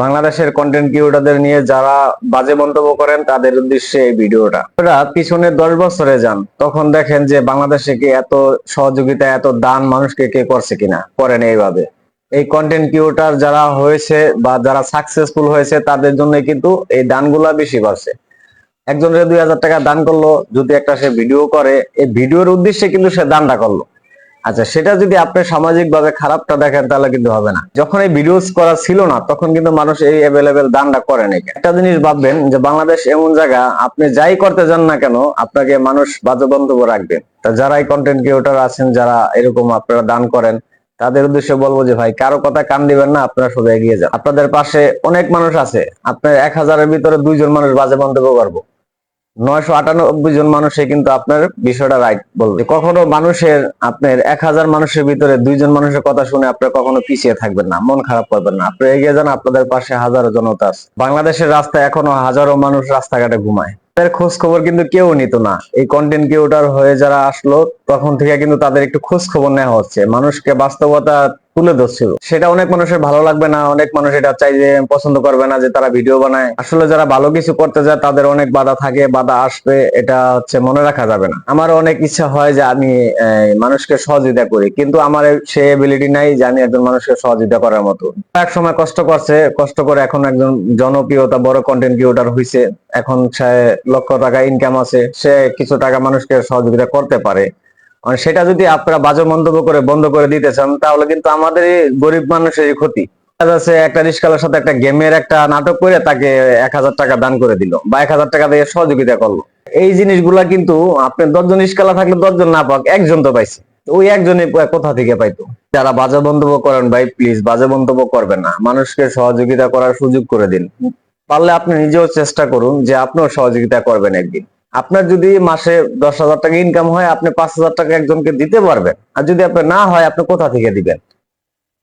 বাংলাদেশের কন্টেন্ট ক্রিয়েটরদের নিয়ে যারা বাজে মন্তব্য করেন, তাদের উদ্দেশ্যে এই ভিডিওটা। আপনারা পিছনে দশ বছরে যান, তখন দেখেন যে বাংলাদেশে কি এত সহযোগিতা, এত দান মানুষকে কে করছে কিনা, করেন এইভাবে। এই কন্টেন্ট ক্রিয়েটর যারা হয়েছে বা যারা সাকসেসফুল হয়েছে, তাদের জন্য কিন্তু এই দানগুলা বেশি করছে একজনের দুই হাজার টাকা দান করল, যদি একটা সে ভিডিও করে, এই ভিডিওর উদ্দেশ্যে কিন্তু সে দানটা করল। আচ্ছা সেটা যদি আপনি সামাজিক ভাবে খারাপটা দেখেন, তাহলে কিন্তু হবে না। যখন এই ভিডিওস করা ছিল না, তখন কিন্তু মানুষ এই অ্যাভেলেবেল দানটা করে নাকি একটা জিনিস ভাববেন যে, বাংলাদেশ এমন জায়গা, আপনি যাই করতে যান না কেন, আপনাকে মানুষ বাজে বক্তব্য রাখবেন তা যারা এই কন্টেন্ট ক্রিয়েটর আছেন, যারা এরকম আপনারা দান করেন, তাদের উদ্দেশ্যে বলব যে, ভাই, কারও কথা কান দিবেন না, আপনারা শুধু এগিয়ে যান। আপনাদের পাশে অনেক মানুষ আছে। আপনার এক হাজারের ভিতরে দুইজন মানুষ বাজে মন্তব্য করব। নয়শো আটানব্বই জন মানুষে কিন্তু আপনার বিষয়টা রাইট বলবে। কখনো মানুষের আপনার এক হাজার মানুষের ভিতরে দুইজন মানুষের কথা শুনে আপনার কখনো পিছিয়ে থাকবেন না, মন খারাপ করবেন না। আপনি এগিয়ে যান, আপনাদের পাশে হাজারো জনতা আছে। বাংলাদেশের রাস্তায় এখনও হাজারো মানুষ রাস্তাঘাটে ঘুমায়। খোঁজ খবর কিন্তু কেউ নিত না। এই কন্টেন্ট ক্রিয়েটর হয়ে যারা আসলো, তখন থেকে কিন্তু তাদের একটু খোঁজ খবর নেওয়া হচ্ছে। মানুষকে বাস্তবতা তুলে ধরছিল। সেটা অনেক মানুষের ভালো লাগবে না, অনেক মানুষ এটা চাই যে পছন্দ করবে না যে তারা ভিডিও বানায়। আসলে যারা ভালো কিছু করতে যায়, তাদের অনেক বাধা থাকে, বাধা আসবে, এটা হচ্ছে মনে রাখা যাবে না। আমার অনেক ইচ্ছা হয় যে আমি মানুষকে সহযোগিতা করি, কিন্তু আমার সে এবিলিটি নাই যে আমি একজন মানুষকে সহযোগিতা করার মতো। এক সময় কষ্ট করছে, কষ্ট করে এখন একজন জনপ্রিয়তা, বড় কন্টেন্ট ক্রিয়েটর হয়েছে এখন সে লক্ষ টাকা ইনকাম আছে, সে কিছু টাকা মানুষকে সহযোগিতা করতে পারে। সেটা যদি আপনারা বাজে মন্তব্য করে বন্ধ করে দিতে চান, তাহলে কিন্তু আমাদের গরিব মানুষের ক্ষতি। একটা রিস্কালার সাথে একটা গেমের একটা নাটক করে তাকে এক হাজার টাকা দান করে দিল বা এক হাজার টাকা দিয়ে সহযোগিতা করল। এই জিনিসগুলা কিন্তু আপনি দশজন রিস্কালা থাকলে দশজন না পাক, একজন তো পাইছে। ওই একজনই কোথা থেকে পাইতো? যারা বাজে মন্তব্য করেন ভাই প্লিজ বাজে মন্তব্য করবেন না। মানুষকে সহযোগিতা করার সুযোগ করে দিন। পারলে আপনি নিজেও চেষ্টা করুন যে আপনিও সহযোগিতা করবেন একদিন। আপনার যদি মাসে দশ হাজার টাকা ইনকাম হয়, আপনি পাঁচ হাজার টাকা একজনকে দিতে পারবেন। আর যদি আপনার না হয়, আপনি কোথা থেকে দিবেন?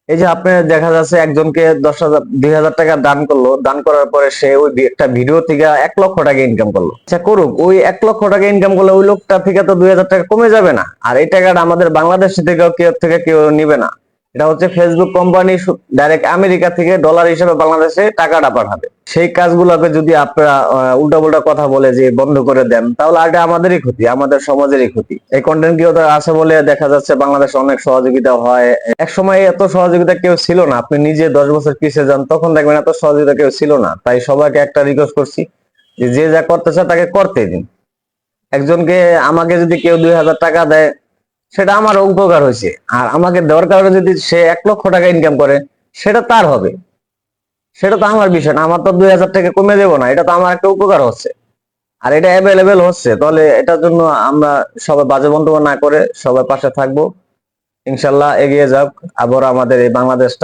এই যে আপনি দেখা যাচ্ছে একজনকে দশ হাজার, দুই হাজার টাকা দান করল, দান করার পরে সে ওই একটা ভিডিও থেকে এক লক্ষ টাকা ইনকাম করল। আচ্ছা করুক, ওই এক লক্ষ টাকা ইনকাম করলে ওই লোকটা থেকে তো দুই হাজার টাকা কমে যাবে না। আর এই টাকাটা আমাদের বাংলাদেশ থেকে কেউ থেকে কেউ নিবে না। এটা হচ্ছে ফেসবুক কোম্পানি ডাইরেক্ট আমেরিকা থেকে ডলার হিসেবে বাংলাদেশে টাকাটা পাঠাবে। সেই কাজগুলোকে যদি আপনারা উল্টা পুল্টা কথা বলে যে বন্ধ করে দেন, তাহলে আগে আমাদেরই ক্ষতি, আমাদের সমাজেরই ক্ষতি। এই কন্টেন্ট ক্রিয়েটর আছে বলে দেখা যাচ্ছে বাংলাদেশে অনেক সহযোগিতা হয়। এক সময় এত সহযোগিতা কেউ ছিল না। আপনি নিজে দশ বছর পিছিয়ে যান, তখন দেখবেন এত সহযোগিতা কেউ ছিল না। তাই সবাইকে একটা রিকোয়েস্ট করছি যে যে যা করতে চায় তাকে করতে দিন। একজনকে আমাকে যদি কেউ দুই হাজার টাকা দেয় সেটা আমার উপকার হয়েছে। আর আমাকে দেওয়ার কারণে যদি সে এক লক্ষ টাকা ইনকাম করে, সেটা তার হবে। সেটা তো আমার বিষয় না, আমার তো দুই হাজার টাকা কমে দেবো না, এটা তো আমার একটা উপকার হচ্ছে। আর এটা অ্যাভেলেবেল হচ্ছে, তাহলে এটার জন্য আমরা সবাই বাজে মন্তব্য না করে সবাই পাশে থাকব। ইনশাল্লাহ এগিয়ে যাক, আবার আমাদের এই বাংলাদেশটা